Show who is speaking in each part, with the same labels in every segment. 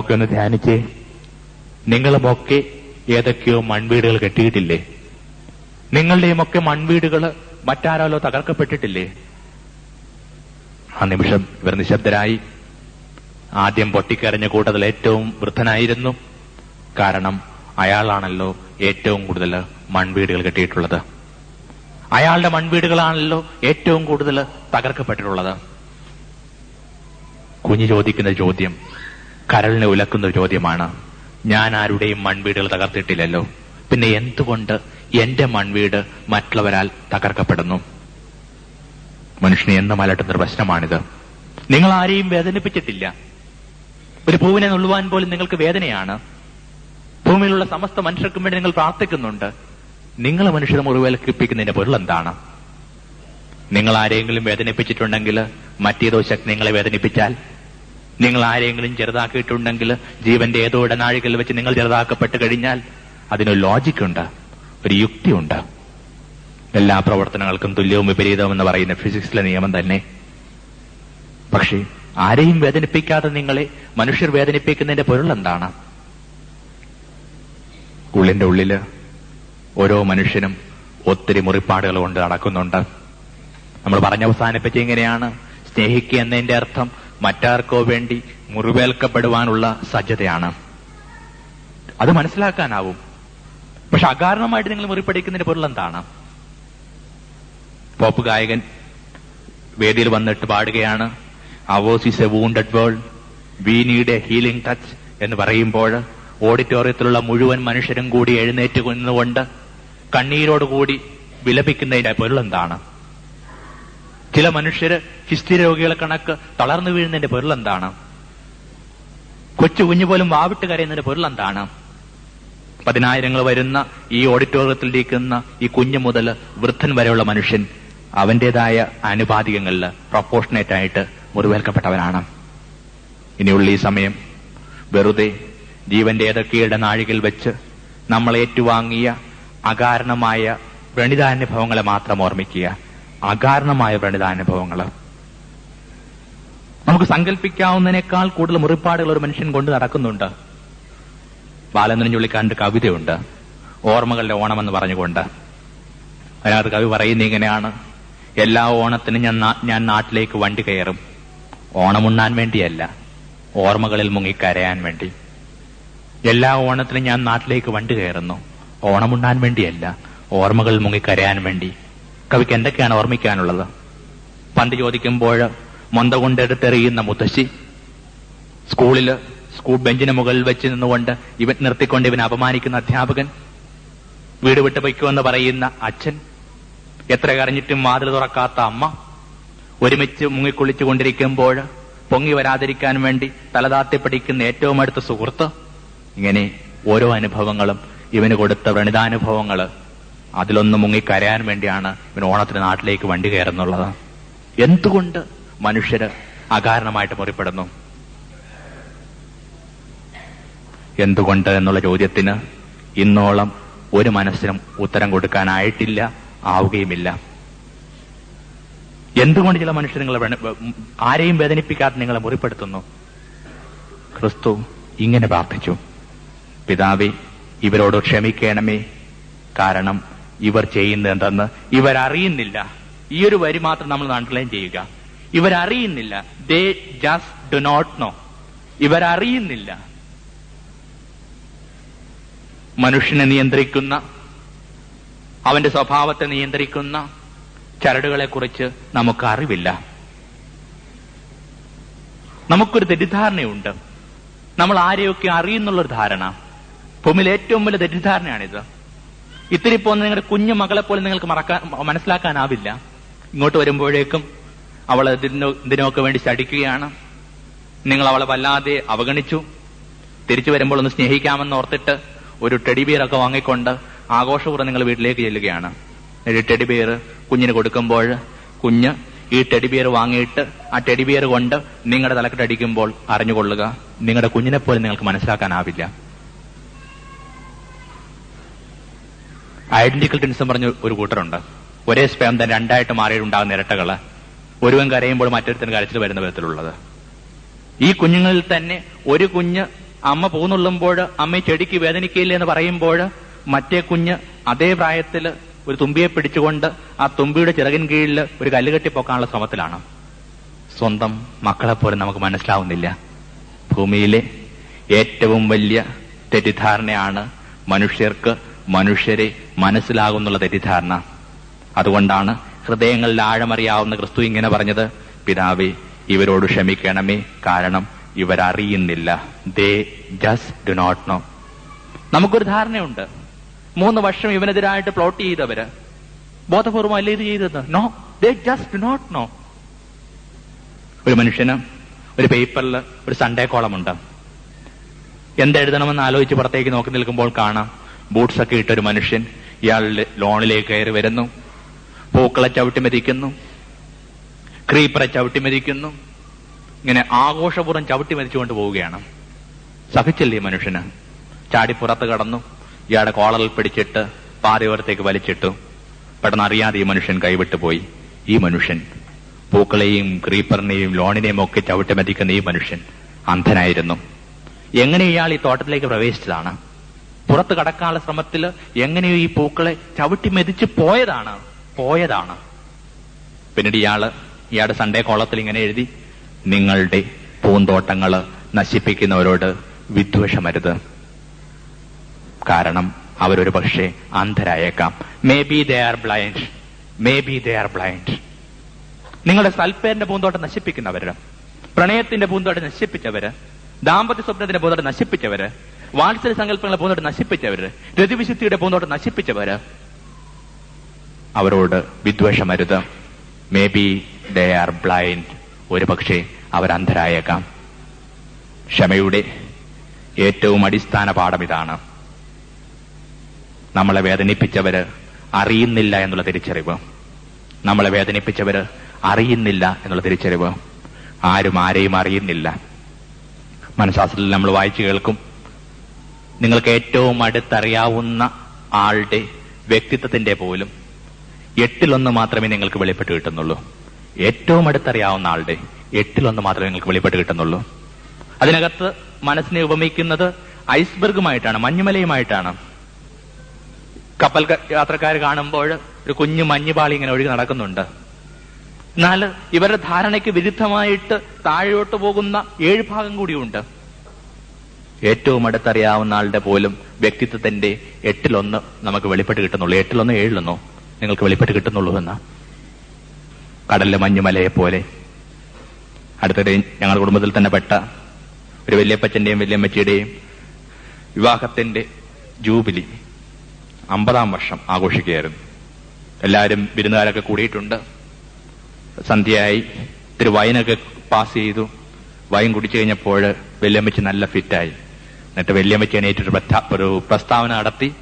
Speaker 1: ഒക്കെ ഒന്ന് ധ്യാനിച്ചേ. നിങ്ങളുമൊക്കെ ഏതൊക്കെയോ മൺവീടുകൾ കെട്ടിയിട്ടില്ലേ? നിങ്ങളുടെയുമൊക്കെ മൺവീടുകൾ മറ്റാരാലോ തകർക്കപ്പെട്ടിട്ടില്ലേ? ആ നിമിഷം ഇവർ നിശബ്ദരായി. ആദ്യം പൊട്ടിക്കരഞ്ഞ കൂട്ടത്തിൽ ഏറ്റവും വൃദ്ധനായിരുന്നു. കാരണം അയാളാണല്ലോ ഏറ്റവും കൂടുതൽ മൺവീടുകൾ കെട്ടിയിട്ടുള്ളത്. അയാളുടെ മൺവീടുകളാണല്ലോ ഏറ്റവും കൂടുതൽ തകർക്കപ്പെട്ടിട്ടുള്ളത്. കുഞ്ഞു ചോദിക്കുന്ന ചോദ്യം കരളിനെ ഉലക്കുന്ന ഒരു ചോദ്യമാണ്. ഞാൻ ആരുടെയും മൺവീടുകൾ തകർത്തിട്ടില്ലല്ലോ. പിന്നെ എന്തുകൊണ്ട് എന്റെ മൺവീട് മറ്റുള്ളവരാൽ തകർക്കപ്പെടുന്നു? മനുഷ്യനെ എന്നും മലട്ടുന്നൊരു പ്രശ്നമാണിത് നിങ്ങൾ ആരെയും വേദനിപ്പിച്ചിട്ടില്ല. ഒരു പൂവിനെ നുള്ളുവാൻ പോലും നിങ്ങൾക്ക് വേദനയാണ്. ഭൂമിയിലുള്ള സമസ്ത മനുഷ്യർക്കും വേണ്ടി നിങ്ങൾ പ്രാർത്ഥിക്കുന്നുണ്ട്. നിങ്ങൾ മനുഷ്യരെ മുറിവേൽക്കിപ്പിക്കുന്നതിന്റെ പൊരുൾ എന്താണ്? നിങ്ങൾ ആരെങ്കിലും വേദനിപ്പിച്ചിട്ടുണ്ടെങ്കിൽ മറ്റേതോ ശക്തി നിങ്ങളെ വേദനിപ്പിച്ചാൽ നിങ്ങൾ ആരെങ്കിലും ചെറുതാക്കിയിട്ടുണ്ടെങ്കിൽ ജീവന്റെ ഏതോ ഇടനാഴികൾ വെച്ച് നിങ്ങൾ ചെറുതാക്കപ്പെട്ട് കഴിഞ്ഞാൽ അതിനൊരു ലോജിക്കുണ്ട് ഒരു യുക്തിയുണ്ട് എല്ലാ പ്രവർത്തനങ്ങൾക്കും തുല്യവും വിപരീതവും എന്ന് പറയുന്ന ഫിസിക്സിലെ നിയമം തന്നെ. പക്ഷേ ആരെയും വേദനിപ്പിക്കാതെ നിങ്ങളെ മനുഷ്യർ വേദനിപ്പിക്കുന്നതിന്റെ പൊരുൾ എന്താണ്? ഉള്ളിന്റെ ഉള്ളിൽ ഓരോ മനുഷ്യനും ഒത്തിരി മുറിപ്പാടുകൾ കൊണ്ട് നടക്കുന്നുണ്ട്. നമ്മൾ പറഞ്ഞവസാനിപ്പിച്ച ഇങ്ങനെയാണ്. സ്നേഹിക്കുക എന്നതിന്റെ അർത്ഥം മറ്റാർക്കോ വേണ്ടി മുറിവേൽക്കപ്പെടുവാനുള്ള സജ്ജതയാണ് അത് മനസ്സിലാക്കാനാവും. പക്ഷെ അകാരണമായിട്ട് നിങ്ങൾ മുറിപ്പടിക്കുന്നതിന്റെ പൊരുൾ എന്താണ്? പോപ്പ് ഗായകൻ വേദിയിൽ വന്നിട്ട് പാടുകയാണ്. അവോസ് is a wounded world we need a healing touch എന്ന് പറയുമ്പോൾ ഓഡിറ്റോറിയത്തിലുള്ള മുഴുവൻ മനുഷ്യരും കൂടി എഴുന്നേറ്റ് നിന്നുകൊണ്ട് കണ്ണീരോടുകൂടി വിലപിക്കുന്നതിന്റെ പൊരുൾ എന്താണ്? ചില മനുഷ്യര് ഹിസ്റ്റി രോഗികളെ കണക്ക് തളർന്നു വീഴുന്നതിന്റെ പൊരുൾ എന്താണ് കൊച്ചു കുഞ്ഞു പോലും വാവിട്ട് കരയുന്നതിന്റെ പൊരുൾ എന്താണ് പതിനായിരങ്ങൾ വരുന്ന ഈ ഓഡിറ്റോറിയത്തിലിരിക്കുന്ന ഈ കുഞ്ഞു മുതൽ വൃദ്ധൻ വരെയുള്ള മനുഷ്യൻ അവന്റേതായ ആനുപാതികങ്ങളിൽ പ്രൊപ്പോർഷനേറ്റ് ആയിട്ട് മുറിവേൽക്കപ്പെട്ടവനാണ്. ഇനിയുള്ള ഈ സമയം വെറുതെ ജീവന്റെ ഏതൊക്കെയുടെ നാഴികൾ വെച്ച് നമ്മൾ ഏറ്റുവാങ്ങിയ അകാരണമായ പ്രണിതാനുഭവങ്ങളെ മാത്രം ഓർമ്മിക്കുക. അകാരണമായ പ്രണിതാനുഭവങ്ങൾ നമുക്ക് സങ്കല്പിക്കാവുന്നതിനേക്കാൾ കൂടുതൽ മുറിപ്പാടുകൾ ഒരു മനുഷ്യൻ കൊണ്ട് നടക്കുന്നുണ്ട്. ബാലന്ദ്രൻ ചുള്ളിക്കാരന്റെ കവിതയുണ്ട്. ഓർമ്മകളുടെ ഓണമെന്ന് പറഞ്ഞുകൊണ്ട്. അതിനകത്ത് കവി പറയുന്ന ഇങ്ങനെയാണ്. എല്ലാ ഓണത്തിനും ഞാൻ ഞാൻ നാട്ടിലേക്ക് വണ്ടി കയറും. ഓണമുണ്ണാൻ വേണ്ടിയല്ല ഓർമ്മകളിൽ മുങ്ങിക്കരയാൻ വേണ്ടി. എല്ലാ ഓണത്തിനും ഞാൻ നാട്ടിലേക്ക് വണ്ടി കയറുന്നു. ഓണമുണ്ണാൻ വേണ്ടിയല്ല ഓർമ്മകളിൽ മുങ്ങിക്കരയാൻ വേണ്ടി. കവിക്ക് എന്തൊക്കെയാണ് ഓർമ്മിക്കാനുള്ളത്? പണ്ട് ചോദിക്കുമ്പോൾ മൊന്ത കൊണ്ടെടുത്തെറിയുന്ന മുത്തശ്ശി സ്കൂളിൽ സ്കൂൾ ബെഞ്ചിന് മുകളിൽ വെച്ച് നിന്നുകൊണ്ട് ഇവൻ നിർത്തിക്കൊണ്ട് ഇവൻ അപമാനിക്കുന്ന അധ്യാപകൻ വീട് വിട്ട് പൊയ്ക്കുമെന്ന് പറയുന്ന അച്ഛൻ എത്ര കരഞ്ഞിട്ടും വാതിൽ തുറക്കാത്ത അമ്മ ഒരുമിച്ച് മുങ്ങിക്കുളിച്ചു കൊണ്ടിരിക്കുമ്പോൾ പൊങ്ങി വരാതിരിക്കാൻ വേണ്ടി തലതാത്തി പഠിക്കുന്ന ഏറ്റവും അടുത്ത സുഹൃത്ത് ഇങ്ങനെ ഓരോ അനുഭവങ്ങളും ഇവന് കൊടുത്ത വ്രണിതാനുഭവങ്ങൾ അതിലൊന്ന് മുങ്ങി കരയാൻ വേണ്ടിയാണ് ഇവൻ ഓണത്തിന് നാട്ടിലേക്ക് വണ്ടി കയറുന്നുള്ളത്. എന്തുകൊണ്ട് മനുഷ്യര് അകാരണമായിട്ട് മുറിപ്പെടുന്നു? എന്തുകൊണ്ട് എന്നുള്ള ചോദ്യത്തിന് ഇന്നോളം ഒരു മനസ്സിനും ഉത്തരം കൊടുക്കാനായിട്ടില്ല ആവുകയുമില്ല. എന്തുകൊണ്ട് ചില മനുഷ്യർ നിങ്ങളെ ആരെയും വേദനിപ്പിക്കാതെ നിങ്ങളെ മുറിപ്പെടുത്തുന്നു? ക്രിസ്തു ഇങ്ങനെ പ്രാർത്ഥിച്ചു. പിതാവേ ഇവരോട് ക്ഷമിക്കണമേ. കാരണം ഇവർ ചെയ്യുന്നത് എന്തെന്ന് ഇവരറിയുന്നില്ല. ഈ ഒരു വരി മാത്രം നമ്മൾ അണ്ടർലൈൻ ചെയ്യുക. ഇവരറിയുന്നില്ല. They just do not know ഇവരറിയുന്നില്ല. മനുഷ്യനെ നിയന്ത്രിക്കുന്ന അവന്റെ സ്വഭാവത്തെ നിയന്ത്രിക്കുന്ന ചരടുകളെ കുറിച്ച് നമുക്ക് അറിവില്ല നമുക്കൊരു തെറ്റിദ്ധാരണയുണ്ട്. നമ്മൾ ആരെയൊക്കെ അറിയുന്നുള്ളൊരു ധാരണ. ഭൂമിയിൽ ഏറ്റവും വലിയ തെറ്റിദ്ധാരണയാണിത്. ഇത്തിരി പോകുന്ന നിങ്ങളുടെ കുഞ്ഞു മകളെ പോലും നിങ്ങൾക്ക് മറക്കാൻ മനസ്സിലാക്കാനാവില്ല. ഇങ്ങോട്ട് വരുമ്പോഴേക്കും അവൾ ഇതിനോ ഇതിനൊക്കെ വേണ്ടി ചടിക്കുകയാണ്. നിങ്ങൾ അവളെ വല്ലാതെ അവഗണിച്ചു. തിരിച്ചു വരുമ്പോൾ ഒന്ന് സ്നേഹിക്കാമെന്ന് ഓർത്തിട്ട് ഒരു ടെഡി ബിയർ ഒക്കെ വാങ്ങിക്കൊണ്ട് ആഘോഷപൂർവം നിങ്ങൾ വീട്ടിലേക്ക് ചെല്ലുകയാണ്. ഒരു ടെഡിബിയർ കുഞ്ഞിന് കൊടുക്കുമ്പോൾ കുഞ്ഞ് ഈ ടെഡിബിയർ വാങ്ങിയിട്ട് ആ ടെഡിബിയർ കൊണ്ട് നിങ്ങളുടെ തലക്കെട്ടടിക്കുമ്പോൾ അറിഞ്ഞുകൊള്ളുക. നിങ്ങളുടെ കുഞ്ഞിനെ പോലും നിങ്ങൾക്ക് മനസ്സിലാക്കാനാവില്ല. ഐഡന്റിക്കൽ ടിൻസം പറഞ്ഞ ഒരു കൂട്ടരുണ്ട് ഒരേ സ്പേം തന്നെ രണ്ടായിട്ട് മാറിയിട്ടുണ്ടാകുന്ന ഇരട്ടകൾ ഒരുവൻ കരയുമ്പോൾ മറ്റൊരുത്തിന് കരച്ചിൽ വരുന്ന വിധത്തിലുള്ളത്. ഈ കുഞ്ഞുങ്ങളിൽ തന്നെ ഒരു കുഞ്ഞ് അമ്മ പൂന്നുള്ളുമ്പോൾ അമ്മ ചെടിക്ക് വേദനിക്കില്ല എന്ന് പറയുമ്പോൾ മറ്റേ കുഞ്ഞ് അതേ പ്രായത്തിൽ ഒരു തുമ്പിയെ പിടിച്ചുകൊണ്ട് ആ തുമ്പിയുടെ ചിറകിൻ കീഴിൽ ഒരു കല്ലുകെട്ടി പോക്കാനുള്ള ശ്രമത്തിലാണ്. സ്വന്തം മക്കളെ പോലും നമുക്ക് മനസ്സിലാവുന്നില്ല. ഭൂമിയിലെ ഏറ്റവും വലിയ തെറ്റിദ്ധാരണയാണ് മനുഷ്യർക്ക് മനുഷ്യരെ മനസ്സിലാകുന്നുള്ള തെറ്റിദ്ധാരണ. അതുകൊണ്ടാണ് ഹൃദയങ്ങളിൽ ആഴമറിയാവുന്ന ക്രിസ്തു ഇങ്ങനെ പറഞ്ഞത് പിതാവേ ഇവരോട് ക്ഷമിക്കണമേ കാരണം ഇവരറിയുന്നില്ല. They just do not know നമുക്കൊരു ധാരണയുണ്ട്. മൂന്ന് വർഷം ഇവനെതിരായിട്ട് പ്ലോട്ട് ചെയ്തവര് ബോധപൂർവം അല്ലേ ഇത് ചെയ്തത്? No they just do not know ഒരു മനുഷ്യന് ഒരു പേപ്പറിൽ ഒരു സൺഡേ കോളമുണ്ട് എന്തെഴുതണമെന്ന് ആലോചിച്ച് പുറത്തേക്ക് നോക്കി നിൽക്കുമ്പോൾ കാണാം. ബൂട്ട്സ് ഇട്ടൊരു മനുഷ്യൻ ഇയാളുടെ ലോണിലേക്ക് കയറി വരുന്നു. പൂക്കളെ ചവിട്ടി മരിക്കുന്നു ക്രീപ്പറെ ചവിട്ടി മരിക്കുന്നു ഇങ്ങനെ ആഘോഷപൂർവം ചവിട്ടി മരിച്ചുകൊണ്ട് പോവുകയാണ്. സഹിച്ചില്ലേ മനുഷ്യന്. ചാടി പുറത്ത് കടന്നു. ഇയാളുടെ കോളറിൽ പിടിച്ചിട്ട് പാതയോരത്തേക്ക് വലിച്ചിട്ടു. പെട്ടെന്ന് അറിയാതെ ഈ മനുഷ്യൻ കൈവിട്ടു പോയി. ഈ മനുഷ്യൻ പൂക്കളെയും ക്രീപ്പറിനെയും ലോണിനെയും ഒക്കെ ചവിട്ടി മെതിക്കുന്ന ഈ മനുഷ്യൻ അന്ധനായിരുന്നു. എങ്ങനെ ഇയാൾ ഈ തോട്ടത്തിലേക്ക് പ്രവേശിച്ചതാണ്? പുറത്ത് കടക്കാനുള്ള ശ്രമത്തിൽ എങ്ങനെയോ ഈ പൂക്കളെ ചവിട്ടി മെതിച്ച് പോയതാണ് പോയതാണ്. പിന്നീട് ഇയാൾ ഇയാളുടെ സൺഡേ കോളത്തിൽ ഇങ്ങനെ എഴുതി നിങ്ങളുടെ പൂന്തോട്ടങ്ങൾ നശിപ്പിക്കുന്നവരോട് വിദ്വേഷമരുത്. കാരണം അവരൊരു പക്ഷേ അന്ധരായേക്കാം. May be they are blind may be they are blind നിങ്ങളുടെ സൽപ്പേരിന്റെ പൂന്തോട്ടം നശിപ്പിക്കുന്നവര് പ്രണയത്തിന്റെ പൂന്തോട്ടം നശിപ്പിച്ചവര് ദാമ്പത്യ സ്വപ്നത്തിന്റെ പൂന്തോട്ടം നശിപ്പിച്ചവര് വാത്സല്യ സങ്കല്പങ്ങളെ പോന്നോട്ട് നശിപ്പിച്ചവര് രതിവിശുദ്ധിയുടെ പോന്നോട്ട് നശിപ്പിച്ചവര് അവരോട് വിദ്വേഷമരുത്. May be they are blind ഒരു പക്ഷേ അവർ അന്ധരായേക്കാം ക്ഷമയുടെ ഏറ്റവും അടിസ്ഥാന പാഠം ഇതാണ്. നമ്മളെ വേദനിപ്പിച്ചവര് അറിയുന്നില്ല എന്നുള്ള തിരിച്ചറിവ്. നമ്മളെ വേദനിപ്പിച്ചവര് അറിയുന്നില്ല എന്നുള്ള തിരിച്ചറിവ്. ആരും ആരെയും അറിയുന്നില്ല. മനഃശാസ്ത്രത്തിൽ നമ്മൾ വായിച്ചു കേൾക്കും. നിങ്ങൾക്ക് ഏറ്റവും അടുത്തറിയാവുന്ന ആളുടെ വ്യക്തിത്വത്തിന്റെ പോലും എട്ടിലൊന്ന് മാത്രമേ നിങ്ങൾക്ക് വെളിപ്പെട്ട് കിട്ടുന്നുള്ളൂ. ഏറ്റവും അടുത്തറിയാവുന്ന ആളുടെ എട്ടിലൊന്ന് മാത്രമേ നിങ്ങൾക്ക് വെളിപ്പെട്ട് കിട്ടുന്നുള്ളൂ. അതിനകത്ത് മനസ്സിനെ ഉപമിക്കുന്നത് ഐസ്ബർഗുമായിട്ടാണ് മഞ്ഞുമലയുമായിട്ടാണ്. കപ്പൽ യാത്രക്കാർ കാണുമ്പോൾ ഒരു കുഞ്ഞു മഞ്ഞുപാളി ഇങ്ങനെ ഒഴുകി നടക്കുന്നുണ്ട്. എന്നാൽ ഇവരുടെ ധാരണയ്ക്ക് വിരുദ്ധമായിട്ട് താഴോട്ട് പോകുന്ന ഏഴ് ഭാഗം കൂടിയുണ്ട്. ഏറ്റവും അടുത്തറിയാവുന്ന ആളുടെ പോലും വ്യക്തിത്വത്തിന്റെ എട്ടിലൊന്ന് നമുക്ക് വെളിപ്പെട്ട് കിട്ടുന്നുള്ളൂ. എട്ടിലൊന്ന് ഏഴിലൊന്നോ നിങ്ങൾക്ക് വെളിപ്പെട്ട് കിട്ടുന്നുള്ളൂ എന്ന? കടലിലെ മഞ്ഞുമലയെ പോലെ. അടുത്തിടെ ഞങ്ങളുടെ കുടുംബത്തിൽ തന്നെ പെട്ട ഒരു വല്യപ്പച്ചന്റെയും വല്യമ്മച്ചിയുടെയും വിവാഹത്തിന്റെ ജൂബിലി അമ്പതാം വർഷം ആഘോഷിക്കുകയായിരുന്നു. എല്ലാവരും വിരുന്നുകാരൊക്കെ കൂടിയിട്ടുണ്ട്. സന്ധ്യയായി ഇത്തിരി വൈനൊക്കെ പാസ് ചെയ്തു. വൈൻ കുടിച്ചു കഴിഞ്ഞപ്പോൾ വല്യമ്മച്ചി നല്ല ഫിറ്റായി. എന്നിട്ട് പ്രസ്താ- ഒരു പ്രസ്താവന നടത്തി.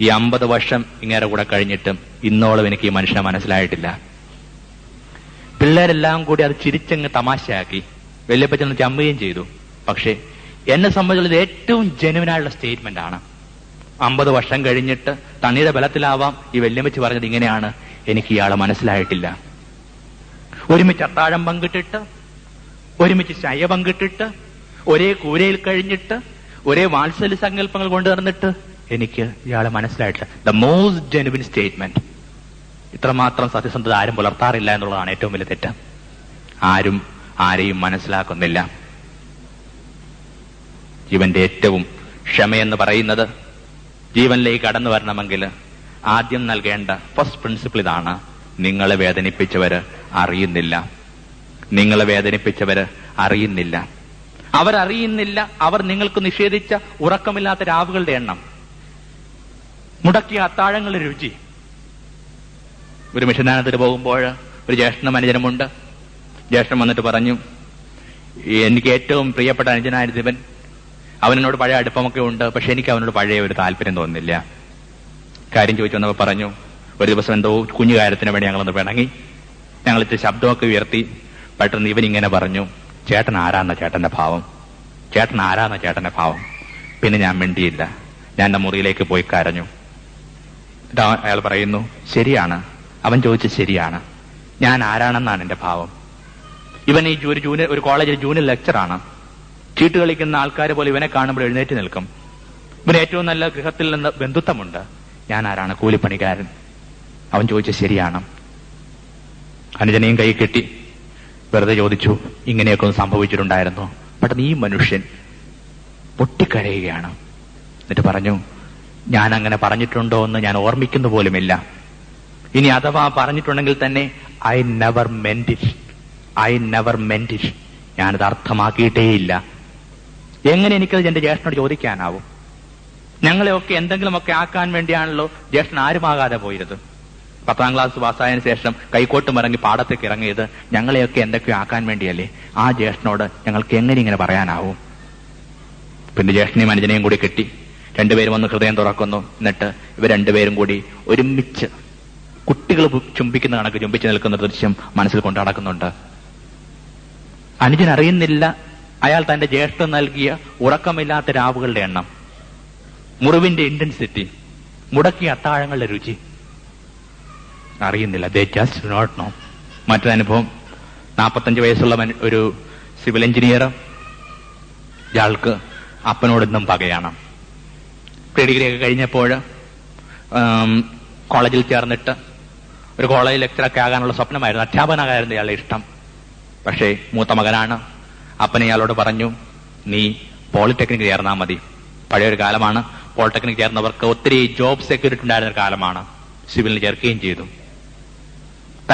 Speaker 1: ഈ അമ്പത് വർഷം ഇങ്ങേരെ കൂടെ കഴിഞ്ഞിട്ടും ഇന്നോളം എനിക്ക് ഈ മനുഷ്യനെ മനസ്സിലായിട്ടില്ല. പിള്ളേരെല്ലാം കൂടി അത് ചിരിച്ചങ്ങ് തമാശയാക്കി. വല്യപ്പച്ചൻ ചമ്മുകയും ചെയ്തു. പക്ഷേ എന്നെ സംബന്ധിച്ചുള്ള ഇത് ഏറ്റവും ജെനുവിനായുള്ള സ്റ്റേറ്റ്മെന്റ് ആണ്. അമ്പത് വർഷം കഴിഞ്ഞിട്ട് തണ്ണിയുടെ ബലത്തിലാവാം ഈ വല്യമ്മച്ച് പറഞ്ഞത് ഇങ്ങനെയാണ് എനിക്ക് ഇയാളെ മനസ്സിലായിട്ടില്ല. ഒരുമിച്ച് അത്താഴം പങ്കിട്ടിട്ട് ഒരുമിച്ച് ശയ പങ്കിട്ടിട്ട് ഒരേ കൂരയിൽ കഴിഞ്ഞിട്ട് ഒരേ വാത്സല്യ സങ്കല്പങ്ങൾ കൊണ്ടു നടന്നിട്ട് എനിക്ക് ഇയാളെ മനസ്സിലായിട്ടില്ല. ദ മോസ്റ്റ് ജെനുവിൻ സ്റ്റേറ്റ്മെന്റ് ഇത്രമാത്രം സത്യസന്ധത ആരും പുലർത്താറില്ല എന്നുള്ളതാണ് ഏറ്റവും വലിയ തെറ്റ്. ആരും ആരെയും മനസ്സിലാക്കുന്നില്ല. ജീവന്റെ ഏറ്റവും ക്ഷമയെന്ന് പറയുന്നത് ജീവനിലേക്ക് കടന്നു വരണമെങ്കിൽ ആദ്യം നൽകേണ്ട ഫസ്റ്റ് പ്രിൻസിപ്പിൾ ഇതാണ് നിങ്ങളെ വേദനിപ്പിച്ചവര് അറിയുന്നില്ല. നിങ്ങളെ വേദനിപ്പിച്ചവര് അറിയുന്നില്ല. അവരറിയുന്നില്ല അവർ നിങ്ങൾക്ക് നിഷേധിച്ച ഉറക്കമില്ലാത്ത രാവുകളുടെ എണ്ണം. മുടക്കിയ അത്താഴങ്ങളുടെ രുചി. ഒരു മിഷനാനത്തിൽ പോകുമ്പോൾ ഒരു ജ്യേഷ്ഠ അനുജനമുണ്ട് ജ്യേഷ്ഠൻ വന്നിട്ട് പറഞ്ഞു എനിക്ക് ഏറ്റവും പ്രിയപ്പെട്ട അനുജനായിരുന്നു ഇവൻ അവനോട് പഴയ അടുപ്പമൊക്കെ ഉണ്ട് പക്ഷെ എനിക്ക് അവനോട് പഴയ ഒരു താല്പര്യം തോന്നുന്നില്ല. കാര്യം ചോദിച്ചു വന്നപ്പോൾ പറഞ്ഞു ഒരു ദിവസം എന്തോ കുഞ്ഞു കാര്യത്തിന് വേണ്ടി ഞങ്ങളൊന്ന് പിണങ്ങി. ഞങ്ങൾ ഇത്തിരി ശബ്ദമൊക്കെ ഉയർത്തി. പെട്ടെന്ന് ഇവൻ ഇങ്ങനെ പറഞ്ഞു ചേട്ടൻ ആരാന്ന ചേട്ടന്റെ ഭാവം. ചേട്ടൻ ആരാന്ന ചേട്ടന്റെ ഭാവം. പിന്നെ ഞാൻ മിണ്ടിയില്ല. ഞാൻ എന്റെ മുറിയിലേക്ക് പോയി കരഞ്ഞു. അയാൾ പറയുന്നു ശരിയാണ്. അവൻ ചോദിച്ച ശരിയാണ്. ഞാൻ ആരാണെന്നാണ് എന്റെ ഭാവം. ഇവൻ ഈ ഒരു ജൂനിയർ ഒരു കോളേജിൽ ജൂനിയർ ലെക്ചറാണ്. ചീട്ട് കളിക്കുന്ന ആൾക്കാരെ പോലെ ഇവനെ കാണുമ്പോൾ എഴുന്നേറ്റ് നിൽക്കും. ഇവന് ഏറ്റവും നല്ല ഗൃഹത്തിൽ നിന്ന് ബന്ധുത്വമുണ്ട്. ഞാൻ ആരാണ്? കൂലിപ്പണിക്കാരൻ. അവൻ ചോദിച്ച ശരിയാണ്. അനുജനെയും കൈ കെട്ടി വെറുതെ ചോദിച്ചു ഇങ്ങനെയൊക്കെ ഒന്ന് സംഭവിച്ചിട്ടുണ്ടായിരുന്നു? പെട്ടെന്ന് ഈ മനുഷ്യൻ പൊട്ടിക്കരയുകയാണ്. എന്നിട്ട് പറഞ്ഞു ഞാൻ അങ്ങനെ പറഞ്ഞിട്ടുണ്ടോ എന്ന് ഞാൻ ഓർമ്മിക്കുന്ന പോലുമില്ല. ഇനി അഥവാ പറഞ്ഞിട്ടുണ്ടെങ്കിൽ തന്നെ I never meant it. I never meant it. ഞാനത് അർത്ഥമാക്കിയിട്ടേയില്ല. എങ്ങനെ എനിക്കത് എന്റെ ജ്യേഷ്ഠനോട് ചോദിക്കാനാവും? ഞങ്ങളെയൊക്കെ എന്തെങ്കിലുമൊക്കെ ആക്കാൻ വേണ്ടിയാണല്ലോ ജ്യേഷ്ഠൻ ആരുമാകാതെ പോയത് പത്താം ക്ലാസ് പാസ്സായതിനു ശേഷം കൈക്കോട്ട് മറങ്ങി പാടത്തേക്ക് ഇറങ്ങിയത് ഞങ്ങളെയൊക്കെ എന്തൊക്കെയോ ആക്കാൻ വേണ്ടിയല്ലേ? ആ ജ്യേഷ്ഠനോട് ഞങ്ങൾക്ക് എങ്ങനെ ഇങ്ങനെ പറയാനാവും? പിന്നെ ജ്യേഷ്ഠനെയും അനുജനെയും കൂടി കിട്ടി രണ്ടുപേരും വന്ന് ഹൃദയം തുറക്കുന്നു. എന്നിട്ട് ഇവർ രണ്ടുപേരും കൂടി ഒരുമിച്ച് കുട്ടികൾ ചുംബിക്കുന്ന കണക്ക് ചുംബിച്ച് നിൽക്കുന്ന ദൃശ്യം മനസ്സിൽ കൊണ്ടു നടക്കുന്നുണ്ട്. അനുജൻ അറിയുന്നില്ല അയാൾ തന്റെ ജ്യേഷ്ഠൻ നൽകിയ ഉറക്കമില്ലാത്ത രാവുകളുടെ എണ്ണം. മുറിവിന്റെ ഇന്റൻസിറ്റി മുടക്കിയ അത്താഴങ്ങളുടെ രുചി അറിയുന്നില്ല. ദേ ജസ്റ്റ് നോട്ട് നോ മറ്റൊരു അനുഭവം. നാൽപ്പത്തഞ്ച് വയസ്സുള്ള ഒരു സിവിൽ എഞ്ചിനീയർ ഇയാൾക്ക് അപ്പനോടൊന്നും പകയാണ്. ഡിഗ്രി ഒക്കെ കഴിഞ്ഞപ്പോൾ കോളേജിൽ ചേർന്നിട്ട് ഒരു കോളേജ് ലെക്ചറൊക്കെ ആകാനുള്ള സ്വപ്നമായിരുന്നു. അധ്യാപകനാകായിരുന്നു ഇയാളുടെ ഇഷ്ടം. പക്ഷേ മൂത്ത മകനാണ്. അപ്പൻ ഇയാളോട് പറഞ്ഞു നീ പോളിടെക്നിക് ചേർന്നാൽ മതി. പഴയൊരു കാലമാണ്. പോളിടെക്നിക് ചേർന്നവർക്ക് ഒത്തിരി ജോബ് സെക്യൂരിറ്റി ഉണ്ടായിരുന്ന കാലമാണ്. സിവിലിന് ചേർക്കുകയും ചെയ്തു.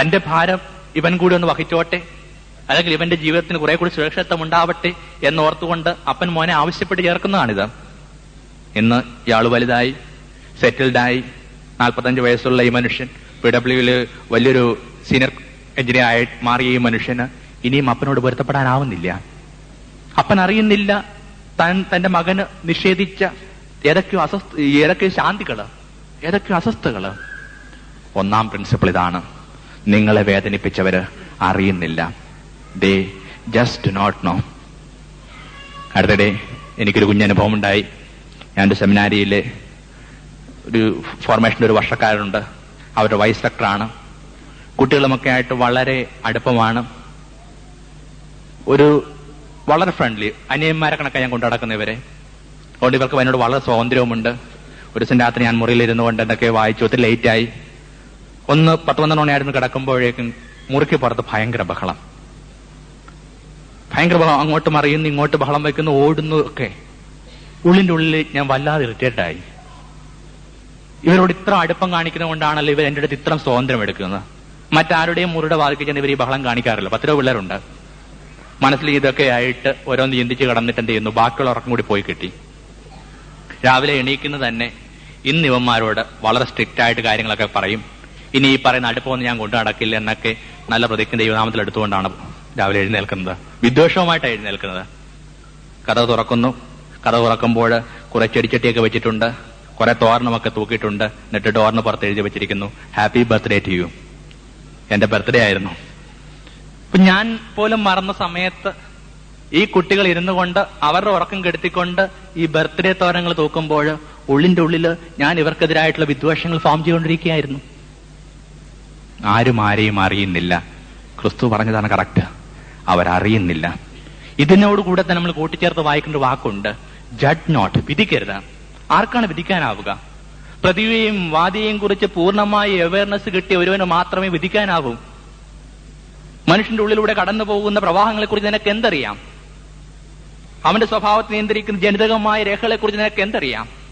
Speaker 1: തന്റെ ഭാരം ഇവൻ കൂടി ഒന്ന് വഹിച്ചോട്ടെ അല്ലെങ്കിൽ ഇവന്റെ ജീവിതത്തിന് കുറെ കൂടി സുരക്ഷിതത്വം ഉണ്ടാവട്ടെ എന്നോർത്തുകൊണ്ട് അപ്പൻ മോനെ ആവശ്യപ്പെട്ട് ചേർക്കുന്നതാണിത്. ഇന്ന് ഇയാൾ വലുതായി സെറ്റിൽഡായി നാൽപ്പത്തഞ്ച് വയസ്സുള്ള ഈ മനുഷ്യൻ പി ഡബ്ല്യുവിൽ വലിയൊരു സീനിയർ എഞ്ചിനീയർ ആയി മാറിയ ഈ മനുഷ്യന് ഇനിയും അപ്പനോട് പൊരുത്തപ്പെടാനാവുന്നില്ല. അപ്പൻ അറിയുന്നില്ല താൻ തന്റെ മകന് നിഷേധിച്ച ഏതൊക്കെയോ അസ്വസ്ഥ ഏതൊക്കെയോ ശാന്തികൾ ഏതൊക്കെയോ അസ്വസ്ഥകൾ. ഒന്നാം പ്രിൻസിപ്പിൾ ഇതാണ്. നിങ്ങളെ വേദനിപ്പിച്ചവര് അറിയുന്നില്ല. ദേ ജസ്റ്റ് നോട്ട് നോ അടുത്തിടെ എനിക്കൊരു കുഞ്ഞനുഭവം ഉണ്ടായി ഞാൻ ഒരു സെമിനാരിയിലെ ഒരു ഫോർമേഷന്റെ ഒരു വർഷക്കാരുണ്ട് അവരുടെ വൈസ് സെക്ടറാണ്. കുട്ടികളുമൊക്കെ ആയിട്ട് വളരെ അടുപ്പമാണ്. ഒരു വളരെ ഫ്രണ്ട്ലി അനിയന്മാരെ കണക്കാണ് ഞാൻ കൊണ്ടു നടക്കുന്ന ഇവരെ. അതുകൊണ്ട് ഇവർക്ക് എന്നോട് വളരെ സ്വാതന്ത്ര്യവുമുണ്ട്. ഒരു ദിവസം രാത്രി ഞാൻ മുറിയിലിരുന്നു കൊണ്ട് എന്തൊക്കെ വായിച്ചു ഒത്തിരി ലേറ്റായി ഒന്ന് പത്ത് പന്ത്രണ്ട് മണിയായിരുന്നു കിടക്കുമ്പോഴേക്കും മുറുക്കി പുറത്ത് ഭയങ്കര ബഹളം. ഭയങ്കര ബഹളം. അങ്ങോട്ട് മറിയുന്നു ഇങ്ങോട്ട് ബഹളം വയ്ക്കുന്നു ഓടുന്നു ഒക്കെ. ഉള്ളിന്റെ ഉള്ളിൽ ഞാൻ വല്ലാതെ ഇറിറ്റേറ്റ് ആയി. ഇവരോട് ഇത്ര അടുപ്പം കാണിക്കുന്നത് കൊണ്ടാണല്ലോ ഇവർ എന്റെ അടുത്ത് ഇത്ര സ്വാതന്ത്ര്യം എടുക്കുന്നത്. മറ്റാരുടെയും മുറിയുടെ വാദിക്കു ചെന്ന് ഇവർ ഈ ബഹളം കാണിക്കാറില്ല. പത്തിരോ പിള്ളേരുണ്ട്. മനസ്സിൽ ഇതൊക്കെ ആയിട്ട് ഓരോന്ന് ചിന്തിച്ച് കടന്നിട്ട് എന്ത് ചെയ്യുന്നു? ബാക്കിയുള്ള ഉറക്കം കൂടി പോയി കിട്ടി. രാവിലെ എണീക്കുന്നത് തന്നെ ഇന്ന് ഇവന്മാരോട് വളരെ സ്ട്രിക്റ്റ് ആയിട്ട് കാര്യങ്ങളൊക്കെ പറയും. ഇനി ഈ പറയുന്ന അടുപ്പമൊന്നും ഞാൻ കൊണ്ടു നടക്കില്ല എന്നൊക്കെ നല്ല പ്രതിജ്ഞ ദൈവനാമത്തിൽ എടുത്തുകൊണ്ടാണ് രാവിലെ എഴുന്നേൽക്കുന്നത്. വിദ്വേഷവുമായിട്ട് എഴുന്നേൽക്കുന്നത്. കഥ തുറക്കുന്നു. കഥ തുറക്കുമ്പോൾ കുറെ ചെടിച്ചട്ടിയൊക്കെ വെച്ചിട്ടുണ്ട്. കുറെ തോരണമൊക്കെ തൂക്കിയിട്ടുണ്ട്. എന്നിട്ട് ഡോറിന് പുറത്ത് എഴുതി വെച്ചിരിക്കുന്നു. ഹാപ്പി ബർത്ത്ഡേ ടു യു എന്റെ ബർത്ത്ഡേ ആയിരുന്നു. അപ്പൊ ഞാൻ പോലും മറന്ന സമയത്ത് ഈ കുട്ടികൾ ഇരുന്നു കൊണ്ട് അവരുടെ ഉറക്കം കെടുത്തിക്കൊണ്ട് ഈ ബർത്ത്ഡേ തോരങ്ങൾ തൂക്കുമ്പോൾ ഉള്ളിന്റെ ഉള്ളിൽ ഞാൻ ഇവർക്കെതിരായിട്ടുള്ള വിദ്വേഷങ്ങൾ ഫോം ചെയ്തുകൊണ്ടിരിക്കുകയായിരുന്നു. ആരും ആരെയും അറിയുന്നില്ല. ക്രിസ്തു പറഞ്ഞതാണ് കറക്റ്റ്. അവരറിയുന്നില്ല. ഇതിനോടുകൂടെ തന്നെ നമ്മൾ കൂട്ടിച്ചേർത്ത് വായിക്കേണ്ട വാക്കുണ്ട്. ജഡ് നോട്ട് വിധിക്കരുത്. ആർക്കാണ് വിധിക്കാനാവുക? പ്രതിയെയും വാദിയെയും കുറിച്ച് പൂർണമായി അവയർനെസ് കിട്ടിയ ഒരുവന് മാത്രമേ വിധിക്കാനാവൂ. മനുഷ്യന്റെ ഉള്ളിലൂടെ കടന്നു പോകുന്ന പ്രവാഹങ്ങളെ കുറിച്ച് നിനക്ക് എന്തറിയാം? അവന്റെ സ്വഭാവത്തെ നിയന്ത്രിക്കുന്ന ജനിതകമായ രേഖകളെ കുറിച്ച് നിനക്ക് എന്തറിയാം?